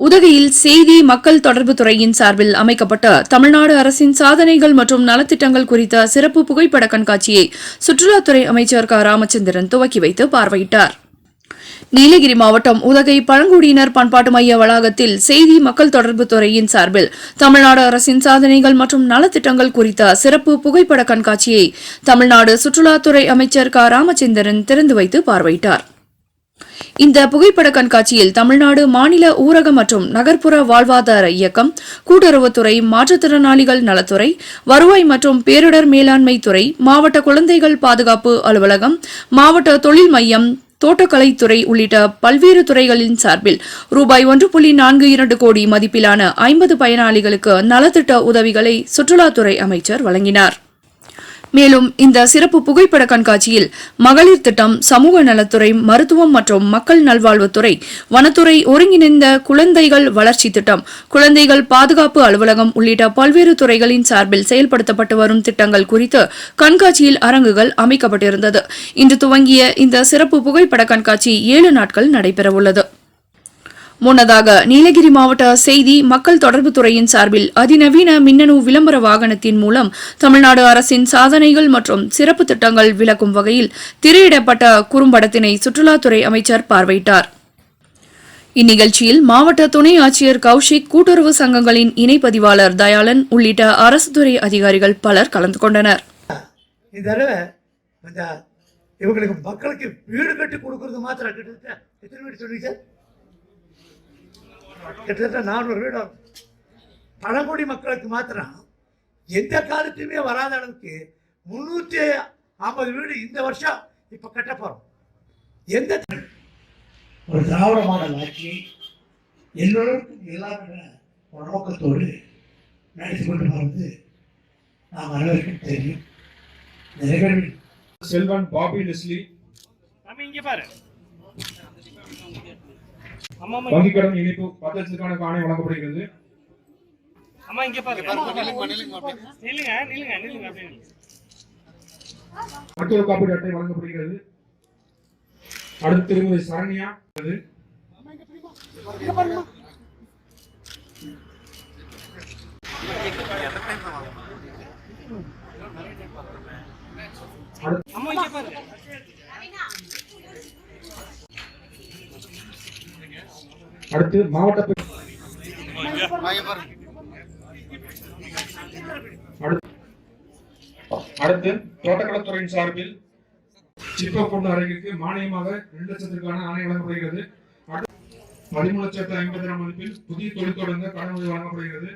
உதகையில் செய்தி மக்கள் தொடர்பு துறையின் சார்பில் அமைக்கப்பட்ட தமிழ்நாடு அரசின் சாதனைகள் மற்றும் நலத்திட்டங்கள் குறித்த சிறப்பு புகைப்பட கண்காட்சியை சுற்றுலாத்துறை அமைச்சர் க. ராமச்சந்திரன் துவக்கி வைத்து பார்வையிட்டார். நீலகிரி மாவட்டம் உதகை பழங்குடியினர் பண்பாட்டு மைய வளாகத்தில் செய்தி மக்கள் தொடர்பு துறையின் சார்பில் தமிழ்நாடு அரசின் சாதனைகள் மற்றும் நலத்திட்டங்கள் குறித்த சிறப்பு புகைப்பட கண்காட்சியை தமிழ்நாடு சுற்றுலாத்துறை அமைச்சர் க. ராமச்சந்திரன் திறந்து வைத்து பார்வையிட்டார். இந்த புகைப்பட கண்காட்சியில் தமிழ்நாடு மாநில ஊரக மற்றும் நகர்ப்புற வாழ்வாதார இயக்கம் கூட்டுறவுத்துறை மாற்றுத்திறனாளிகள் நலத்துறை வருவாய் மற்றும் பேரிடர் மேலாண்மை துறை மாவட்ட குழந்தைகள் பாதுகாப்பு அலுவலகம் மாவட்ட தொழில் மையம் தோட்டக்கலைத்துறை உள்ளிட்ட பல்வேறு துறைகளின் சார்பில் ரூபாய் ஒன்று புள்ளி நான்கு இரண்டு கோடி மதிப்பிலான ஐம்பது பயனாளிகளுக்கு நலத்திட்ட உதவிகளை சுற்றுலாத்துறை அமைச்சர் வழங்கினார். மேலும் இந்த சிறப்பு புகைப்பட கண்காட்சியில் மகளிர் திட்டம் சமூக நலத்துறை மருத்துவம் மற்றும் மக்கள் நல்வாழ்வுத்துறை வனத்துறை ஒருங்கிணைந்த குழந்தைகள் வளர்ச்சி திட்டம் குழந்தைகள் பாதுகாப்பு அலுவலகம் உள்ளிட்ட பல்வேறு துறைகளின் சார்பில் செயல்படுத்தப்பட்டு வரும் திட்டங்கள் குறித்து கண்காட்சியில் அரங்குகள் அமைக்கப்பட்டிருந்தது. இன்று துவங்கிய இந்த சிறப்பு புகைப்பட கண்காட்சி ஏழு நாட்கள் நடைபெறவுள்ளது. முன்னதாக நீலகிரி மாவட்ட செய்தி மக்கள் தொடர்பு துறையின் சார்பில் அதிநவீன மின்னணு விளம்பர வாகனத்தின் மூலம் தமிழ்நாடு அரசின் சாதனைகள் மற்றும் சிறப்பு திட்டங்கள் விளக்கும் வகையில் திரையிடப்பட்ட குறும்படத்தினை சுற்றுலாத்துறை அமைச்சர் பார்வையிட்டார். இந்நிகழ்ச்சியில் மாவட்ட துணை ஆட்சியர் கௌஷிக் கூட்டுறவு சங்கங்களின் இணைப்பதிவாளர் தயாளன் உள்ளிட்ட அரசு துறை அதிகாரிகள் பலர் கலந்து கொண்டனர். இவங்களுக்கு மக்களுக்கு வீடு கட்டி கொடுக்கறது மாத்திரம் கிட்டத்தட்ட எத்தனை வீடு சொல்லுங்க சார்? கிட்டத்தட்ட நானூறு வீடு. பழங்குடி மக்களுக்கு மாத்திரம் எந்த காலத்துலையுமே வராத அளவுக்கு முந்நூற்றி ஐம்பது வீடு இந்த வருஷம் இப்போ கட்ட போகிறோம் எந்த ஒரு திராவிட மாடல் ஆட்சி எல்லோருக்கும் எல்லாமே ஒரு நோக்கத்தோடு நடத்தி கொண்டு வருவது நாம் அனைவருக்கும் தெரியும். இந்த நிகழ்வில் செல்வன் பாபி லெஸ்லி. நம்ம இங்க பாரு. அம்மா அம்மா வங்கி கடன் இணைப்பு பத்து லட்சத்துக்கான ஆணை வழங்கப்படுகிறது. அம்மா இங்க பாரு நில்லுங்க நில்லுங்க காப்பீடு அட்டை வழங்கப்படுகிறது. அடுத்து திருமதி சரண்யா. அம்மா இங்க பாரு அடுத்து மாவட்ட அடுத்து- தோட்டக்கலைத்துறையின் சார்பில் சிப்பக்கூண்டு அருகிற்கு அரங்கிற்கு மானியமாக ரெண்டு லட்சத்திற்கான ஆணை வழங்கப்படுகிறது. பதிமூணு லட்சத்து ஐம்பதாயிரம் மதிப்பில் புதிய தொழில் தொடங்க கடன் உதவி வழங்கப்படுகிறது.